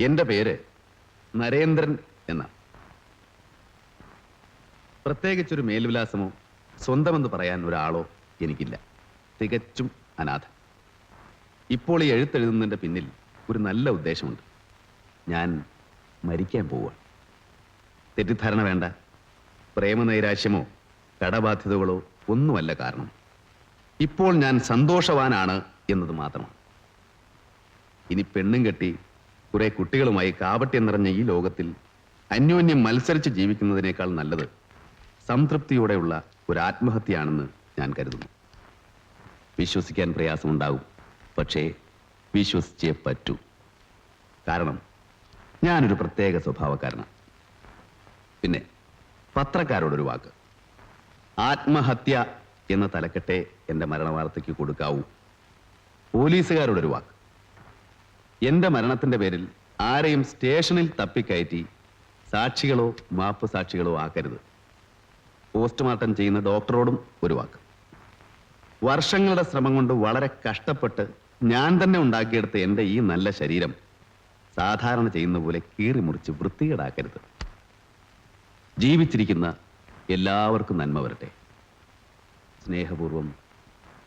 എന്റെ പേര് നരേന്ദ്രൻ എന്ന. പ്രത്യേകിച്ചൊരു മേൽവിലാസമോ സ്വന്തമെന്ന് പറയാൻ ഒരാളോ എനിക്കില്ല. തികച്ചും അനാഥ ഇപ്പോൾ ഈ എഴുത്തെഴുതുന്നതിന്റെ പിന്നിൽ ഒരു നല്ല ഉദ്ദേശമുണ്ട്. ഞാൻ മരിക്കാൻ പോവുകയാണ് തെറ്റിദ്ധാരണ വേണ്ട. പ്രേമനൈരാശ്യമോ കടബാധ്യതകളോ ഒന്നുമല്ല കാരണം. ഇപ്പോൾ ഞാൻ സന്തോഷവാനാണ് എന്നത് മാത്രമാണ്. ഇനി പെണ്ണും കെട്ടി കുറെ കുട്ടികളുമായി കാപട്യം നിറഞ്ഞ ഈ ലോകത്തിൽ അന്യോന്യം മത്സരിച്ച് ജീവിക്കുന്നതിനേക്കാൾ നല്ലത് സംതൃപ്തിയോടെയുള്ള ഒരു ആത്മഹത്യയാണെന്ന് ഞാൻ കരുതുന്നു. വിശ്വസിക്കാൻ പ്രയാസമുണ്ടാവും പക്ഷേ വിശ്വസിച്ചേ പറ്റൂ. കാരണം ഞാനൊരു പ്രത്യേക സ്വഭാവക്കാരനാണ്. പിന്നെ പത്രക്കാരോടൊരു വാക്ക്. ആത്മഹത്യ എന്ന തലക്കെട്ടേ എന്റെ മരണവാർത്തയ്ക്ക് കൊടുക്കാവൂ. പോലീസുകാരോടൊരു വാക്ക്. എന്റെ മരണത്തിന്റെ പേരിൽ ആരെയും സ്റ്റേഷനിൽ തപ്പിക്കയറ്റി സാക്ഷികളോ മാപ്പ് സാക്ഷികളോ ആക്കരുത്. പോസ്റ്റ്മോർട്ടം ചെയ്യുന്ന ഡോക്ടറോടും ഒരു വാക്ക്. വർഷങ്ങളുടെ ശ്രമം കൊണ്ട് വളരെ കഷ്ടപ്പെട്ട് ഞാൻ തന്നെ ഉണ്ടാക്കിയെടുത്ത എന്റെ ഈ നല്ല ശരീരം സാധാരണ ചെയ്യുന്ന പോലെ കീറി മുറിച്ച് വൃത്തികേടാക്കരുത്. ജീവിച്ചിരിക്കുന്ന എല്ലാവർക്കും നന്മ വരട്ടെ. സ്നേഹപൂർവം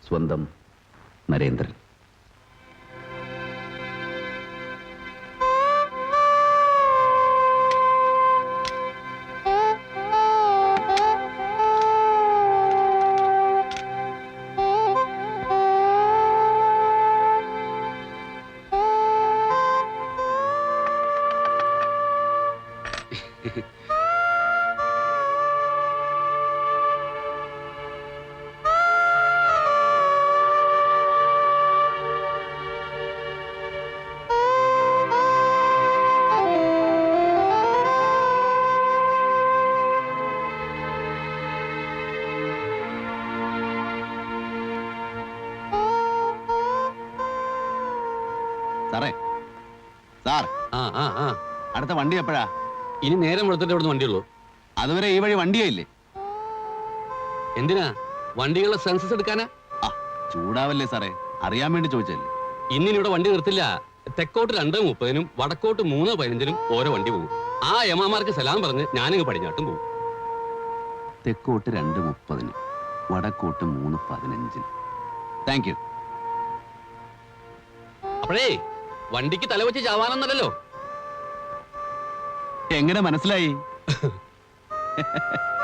സ്വന്തം നരേന്ദ്രൻ. സാർ ആ ആ ആ. അടുത്ത വണ്ടി എപ്പോഴാ? ഇനി നേരം വെളുത്തിട്ട് ഇവിടുന്ന് വണ്ടിയുള്ളൂ. അതുവരെ ഈ വഴി വണ്ടിയായില്ലേ? എന്തിനാ? വണ്ടികളുടെ സെൻസസ് എടുക്കാനാ? ആ ചൂടാവല്ലേ സാറേ. അറിയാൻ വേണ്ടി ചോദിച്ചല്ലേ ഇന്നിനി ഇവിടെ വണ്ടി നിർത്തില്ല. തെക്കോട്ട് രണ്ട് മുപ്പതിനും വടക്കോട്ട് മൂന്ന് പതിനഞ്ചിനും ഓരോ വണ്ടി പോകും. ആ യമാമാർക്ക് സലാം പറഞ്ഞ് ഞാനിങ്ങ് പടിഞ്ഞാട്ടും പോകും. തെക്കോട്ട് രണ്ട് മുപ്പതിന് വടക്കോട്ട് മൂന്ന് പതിനഞ്ചിന്. താങ്ക് യു അപ്പോഴേ വണ്ടിക്ക് തലവെച്ച് ചാവാനൊന്നല്ലല്ലോ. എങ്ങനെ മനസ്സിലായി?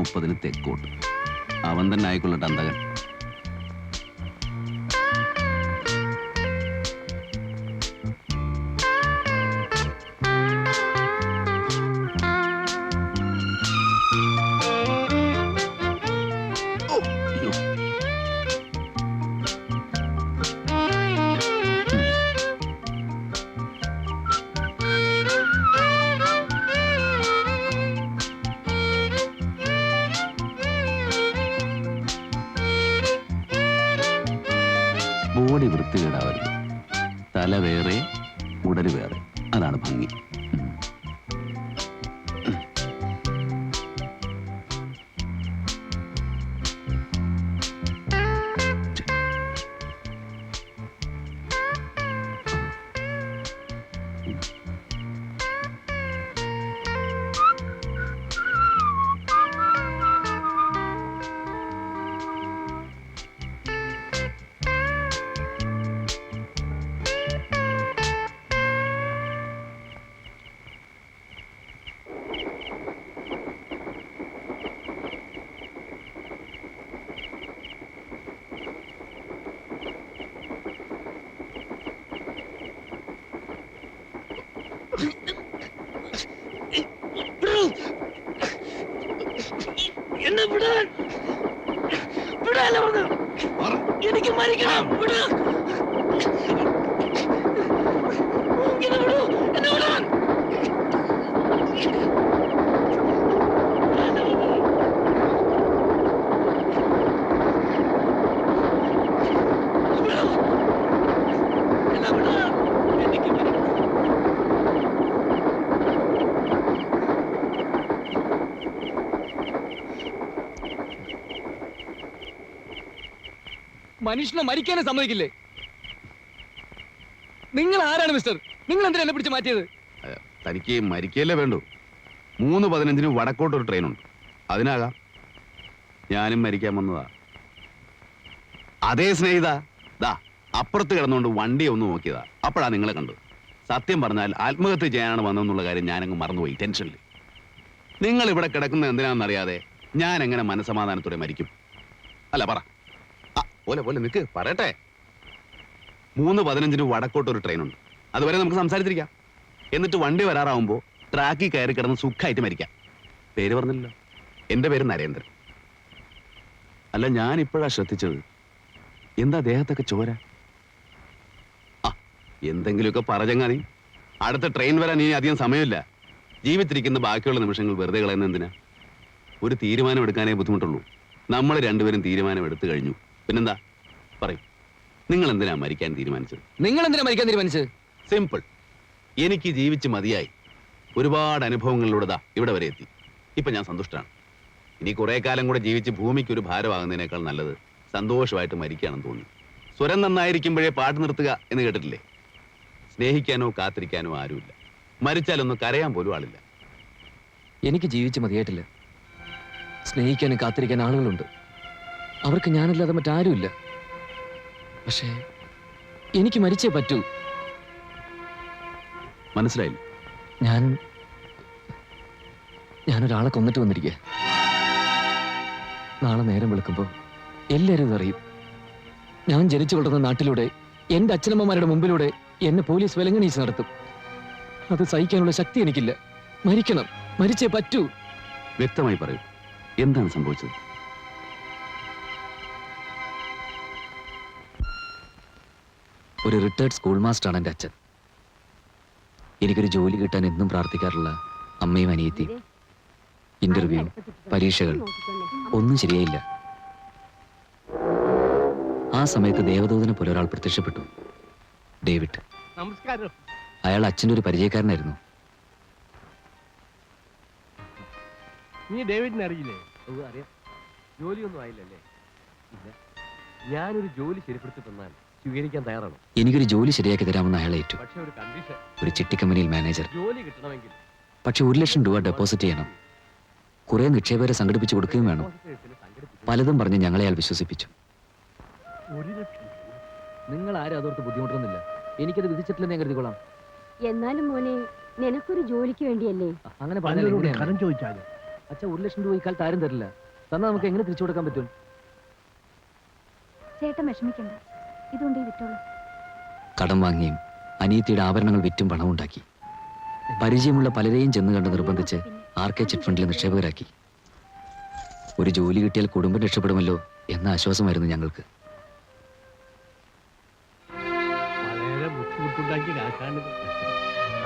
മുപ്പതിന് തെക്കോട്ട്. അവൻ തന്നെ ആയിക്കൊള്ളട്ടെ അന്തകൻ. തല വേറെ എന്നെ വിടാൻ. വിടാൻ പറഞ്ഞു എനിക്ക് മരിക്കണം. വിടാൻ എന്നെ വിടൂ. എന്നെ വിടാൻ. എനിക്ക് മരിക്കണം. മനുഷ്യനെ മരിക്കാനും സമ്മതിക്കില്ലേ? നിങ്ങൾ ആരാണ് മിസ്റ്റർ നിങ്ങൾ എന്തിനാ എന്നെ പിടിച്ച് മാറ്റിയത്? തനിക്ക് മരിക്കല്ലേ വേണ്ടു. മൂന്ന് പതിനഞ്ചിന് വടക്കോട്ടൊരു ട്രെയിനുണ്ട് അതിനാകാം ഞാനും മരിക്കാൻ വന്നതാ. അതേ സ്നേഹിത. ദാ അപ്പുറത്ത് കിടന്നുകൊണ്ട് വണ്ടി ഒന്ന് നോക്കിയതാ. അപ്പോഴാ നിങ്ങളെ കണ്ടു സത്യം പറഞ്ഞാൽ ആത്മഹത്യ ചെയ്യാനാണ് വന്നതെന്നുള്ള കാര്യം ഞാനങ്ങ് മറന്നുപോയി ടെൻഷനിൽ നിങ്ങൾ ഇവിടെ കിടക്കുന്നത് എന്തിനാണെന്നറിയാതെ ഞാൻ എങ്ങനെ മനസമാധാനത്തോടെ മരിക്കും. അല്ല പറ. പോലെ പോലെ നിൽക്ക് പറയട്ടെ. മൂന്ന് പതിനഞ്ചിന് വടക്കോട്ട് ഒരു ട്രെയിനുണ്ട് അതുവരെ നമുക്ക് സംസാരിച്ചിരിക്കാം. എന്നിട്ട് വണ്ടി വരാറാവുമ്പോൾ ട്രാക്കിൽ കയറി കിടന്ന് സുഖമായിട്ട് മരിക്കാം. പേര് പറഞ്ഞില്ലല്ലോ. എന്റെ പേര് നരേന്ദ്രൻ. അല്ല ഞാൻ ഇപ്പോഴാ ശ്രദ്ധിച്ചത്. എന്താ ദേഹത്തൊക്കെ ചോര? ആ എന്തെങ്കിലുമൊക്കെ പറഞ്ഞങ്ങാനി അടുത്ത ട്രെയിൻ വരാൻ ഇനി അധികം സമയമില്ല. ജീവിച്ചിരിക്കുന്ന ബാക്കിയുള്ള നിമിഷങ്ങൾ വെറുതെ കളയുന്ന എന്തിനാ? ഒരു തീരുമാനം എടുക്കാനേ ബുദ്ധിമുട്ടുള്ളൂ. നമ്മൾ രണ്ടുപേരും തീരുമാനം എടുത്തു കഴിഞ്ഞു. പിന്നെന്താ? പറയും. നിങ്ങൾ എന്തിനാ മരിക്കാൻ തീരുമാനിച്ചത്? നിങ്ങൾ എന്തിനാ മരിക്കാൻ തീരുമാനിച്ചത്? സിമ്പിൾ. എനിക്ക് ജീവിച്ച് മതിയായി. ഒരുപാട് അനുഭവങ്ങളിലൂടെ ഇവിടെ വരെ എത്തി. ഇപ്പൊ ഞാൻ സന്തുഷ്ടനാണ്. ഇനി കുറെ കാലം കൂടെ ജീവിച്ച് ഭൂമിക്ക് ഒരു ഭാരമാകുന്നതിനേക്കാൾ നല്ലത് സന്തോഷമായിട്ട് മരിക്കുകയാണെന്ന് തോന്നി സ്വരം നന്നായിരിക്കുമ്പോഴേ പാട്ട് നിർത്തുക എന്ന് കേട്ടിട്ടില്ലേ? സ്നേഹിക്കാനോ കാത്തിരിക്കാനോ ആരുമില്ല. മരിച്ചാലൊന്നും കരയാൻ പോലും ആളില്ല. എനിക്ക് ജീവിച്ച് മതിയായിട്ടില്ല. സ്നേഹിക്കാനും കാത്തിരിക്കാൻ ആളുകളുണ്ട്. അവർക്ക് ഞാനല്ലാതെ മറ്റാരുമില്ല. പക്ഷേ എനിക്ക് മരിച്ചേ പറ്റൂ. മനസ്സിലായില്ല. ഞാൻ ഞാനൊരാളെ കൊന്നിട്ട് വന്നിരിക്കുക നാളെ നേരം വിളിക്കുമ്പോൾ എല്ലാവരും ഇതറിയും ഞാൻ ജനിച്ചു വളർന്ന നാട്ടിലൂടെ എന്റെ അച്ഛനമ്മമാരുടെ മുമ്പിലൂടെ എന്നെ പോലീസ് വിലങ്ങണീച്ച് നടത്തും. അത് സഹിക്കാനുള്ള ശക്തി എനിക്കില്ല. മരിക്കണം. മരിച്ചേ പറ്റൂ. വ്യക്തമായി പറയൂ. എന്താണ് സംഭവിച്ചത്? ഒരു റിട്ടയർഡ് സ്കൂൾ മാസ്റ്ററാണ് എന്റെ അച്ഛൻ. എനിക്കൊരു ജോലി കിട്ടാൻ എന്നും പ്രാർത്ഥിക്കാറുള്ള അമ്മയും അനിയത്തിയും ഇന്റർവ്യൂ പരീക്ഷകൾ ഒന്നും ശരിയായില്ല. ആ സമയത്ത് ദേവദൂതനെ പോലെ ഒരാൾ പ്രത്യക്ഷപ്പെട്ടു. ഡേവിഡ്. നമസ്കാരം. അയാൾ അച്ഛന്റെ ഒരു പരിചയക്കാരനായിരുന്നു. നീ ഡേവിഡിനെ അറിയില്ലേ? അറിയാം. ജോലിയൊന്നും ആയില്ലല്ലേ? ഇല്ല. ഞാനൊരു ജോലി ശരിപ്പെടുത്തി തന്നാൽ സ്വീകരിക്കാൻ തയ്യാറാണ്. എനിക്കൊരു ജോലി ശരിയാക്കി തരാമെന്ന് അയാളെ ഏറ്റു. പക്ഷെ ഒരു കണ്ടീഷൻ ഒരു ചിട്ടിക്കമ്പനിയിൽ മാനേജർ ജോലി കിട്ടണമെങ്കിൽ പക്ഷെ ഒരു ലക്ഷം രൂപ ഡെപ്പോസിറ്റ് ചെയ്യണം. കുറെ നിക്ഷേപകരെ സംഘടിപ്പിച്ച് കൊടുക്കുകയും വേണം. പലതും പറഞ്ഞ് ഞങ്ങളെ അയാൾ വിശ്വസിപ്പിച്ചു. ഒരു ലക്ഷം നിങ്ങൾ ആരും അതോർത്ത് ബുദ്ധിമുട്ടൊന്നുമില്ല. എനിക്കത് വിധിച്ചിട്ടില്ലെന്ന് ഞാൻ കരുതിക്കൊള്ളാം എന്നാലും മോനെ നിനക്കൊരു ജോലിക്ക് വേണ്ടിയല്ലേ? അങ്ങനെ പലരോട് പറഞ്ഞാൽ കരം ചോദിച്ചാലും അച്ഛാ ഒരു ലക്ഷം രൂപ ഇക്കാലത്ത് ആരും തരില്ല. തന്നാൽ നമുക്ക് എങ്ങനെ തിരിച്ചു കൊടുക്കാൻ പറ്റും? ചേട്ടൻ വിഷമിക്കണ്ട. ഇതുകൊണ്ട് വിറ്റോളൂ. കടം വാങ്ങിയും അനിയത്തിയുടെ ആഭരണങ്ങൾ വിറ്റും പണമുണ്ടാക്കി പരിചയമുള്ള പലരെയും ചെന്ന് കണ്ട് നിർബന്ധിച്ച് ആർ കെ ചിറ്റ് ഫണ്ടിൽ നിക്ഷേപകരാക്കി. ഒരു ജോലി കിട്ടിയാൽ കുടുംബം രക്ഷപ്പെടുമല്ലോ എന്ന ആശ്വാസമായിരുന്നു ഞങ്ങൾക്ക്. ബുദ്ധിമുട്ടുണ്ടാക്കി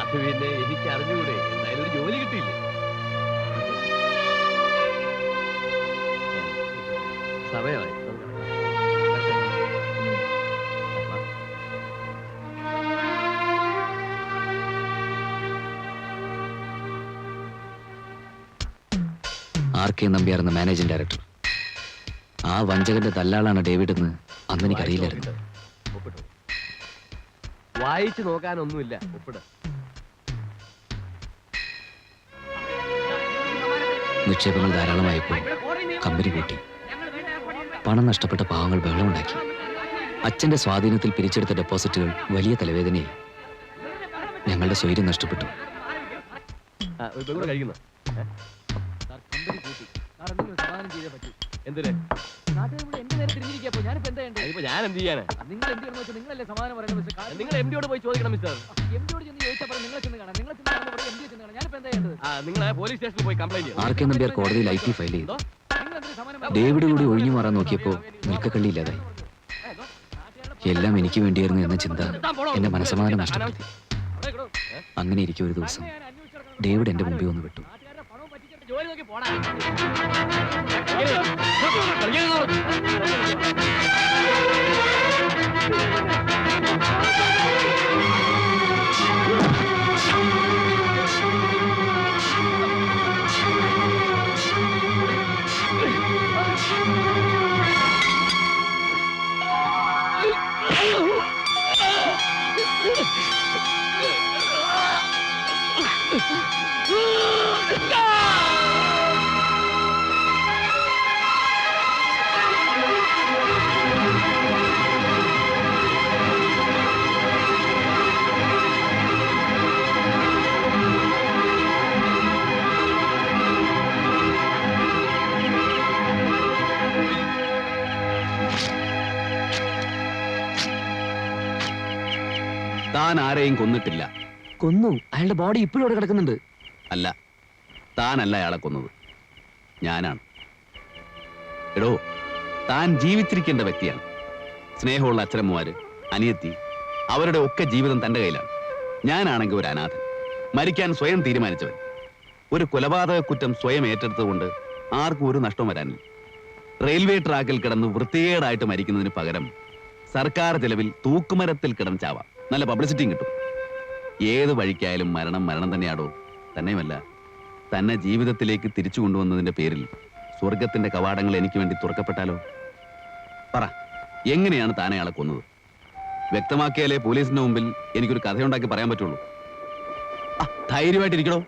അത് പിന്നെ എനിക്ക് അറിഞ്ഞുകൂടെ എന്തായാലും ഒരു ജോലി കിട്ടിയില്ല? ആർ കെ നമ്പ്യാർ എന്ന മാനേജിംഗ് ഡയറക്ടർ. ആ വഞ്ചകന്റെ തല്ലാളാണ് ഡേവിഡ് എന്ന് അന്ന് എനിക്കറിയില്ലായിരുന്നു വായിച്ചു നോക്കാനൊന്നുമില്ല. ഒപ്പിട. നിക്ഷേപങ്ങൾ ധാരാളമായപ്പോൾ കമ്പനി കൂട്ടി. പണം നഷ്ടപ്പെട്ട പാവങ്ങൾ ബഹളമുണ്ടാക്കി. അച്ഛന്റെ സ്വാധീനത്തിൽ പിരിച്ചെടുത്ത ഡെപ്പോസിറ്റുകൾ വലിയ തലവേദനയായി. ഞങ്ങളുടെ സ്വൈര്യം നഷ്ടപ്പെട്ടു. കൂടെ കഴിക്കുന്ന എന്തിന്? ഇപ്പൊ ഞാൻ എന്ത് ചെയ്യാനാ? നിങ്ങൾ എം ഡിയോട് പോയി ചോദിക്കണം മിസ്റ്റർ. ആ നിങ്ങൾ പോലീസ് സ്റ്റേഷനിൽ പോയി കംപ്ലൈന്റ് ചെയ്യും ആർ കെ നമ്പ്യാർ കോടതിയിൽ ഐ ടി ഫയൽ ചെയ്തു? ഡേവിഡ് കൂടി ഒഴിഞ്ഞു മാറാൻ നോക്കിയപ്പോ നിൽക്കക്കള്ളി ഇല്ലാതായി. എല്ലാം എനിക്ക് വേണ്ടിയായിരുന്നു എന്ന ചിന്ത എന്റെ മനസ്സമാധാനം നഷ്ടപ്പെടുത്തി അങ്ങനെ ഇരിക്കും ഒരു ദിവസം. ഡേവിഡ് എന്റെ മുമ്പിൽ വന്ന് വിട്ടു. ജോലി നോക്കി പോടാ. താൻ ആരെയും കൊന്നിട്ടില്ല. കൊന്നു. അയാളുടെ ബോഡി ഇപ്പോഴും അവിടെ കിടക്കുന്നുണ്ട്. അല്ല താനല്ല അയാളെ കൊന്നത്. ഞാനാണ്. എടോ താൻ ജീവിച്ചിരിക്കേണ്ട വ്യക്തിയാണ്. സ്നേഹമുള്ള അച്ഛനമ്മമാര് അനിയത്തി അവരുടെ ഒക്കെ ജീവിതം തന്റെ കയ്യിലാണ്. ഞാനാണെങ്കിൽ ഒരു അനാഥൻ. മരിക്കാൻ സ്വയം തീരുമാനിച്ചവൻ. ഒരു കൊലപാതക കുറ്റം സ്വയം ഏറ്റെടുത്തുകൊണ്ട് ആർക്കും ഒരു നഷ്ടം വരാനില്ല. റെയിൽവേ ട്രാക്കിൽ കിടന്ന് വൃത്തികേടായിട്ട് മരിക്കുന്നതിന് പകരം സർക്കാർ ചെലവിൽ തൂക്കുമരത്തിൽ കിടന്ന് ചാവാം. നല്ല പബ്ലിസിറ്റിയും കിട്ടും. ഏത് വഴിക്കായാലും മരണം മരണം തന്നെയാടോ? തന്നെയുമല്ല. തന്നെ ജീവിതത്തിലേക്ക് തിരിച്ചു കൊണ്ടുവന്നതിന്റെ പേരിൽ സ്വർഗത്തിന്റെ കവാടങ്ങൾ എനിക്ക് വേണ്ടി തുറക്കപ്പെട്ടാലോ? പറ എങ്ങനെയാണ് താനയാളെ കൊന്നത്? വ്യക്തമാക്കിയാലേ പോലീസിന്റെ മുമ്പിൽ എനിക്കൊരു കഥയുണ്ടാക്കി പറയാൻ പറ്റുള്ളൂ. ധൈര്യമായിട്ടിരിക്കണോ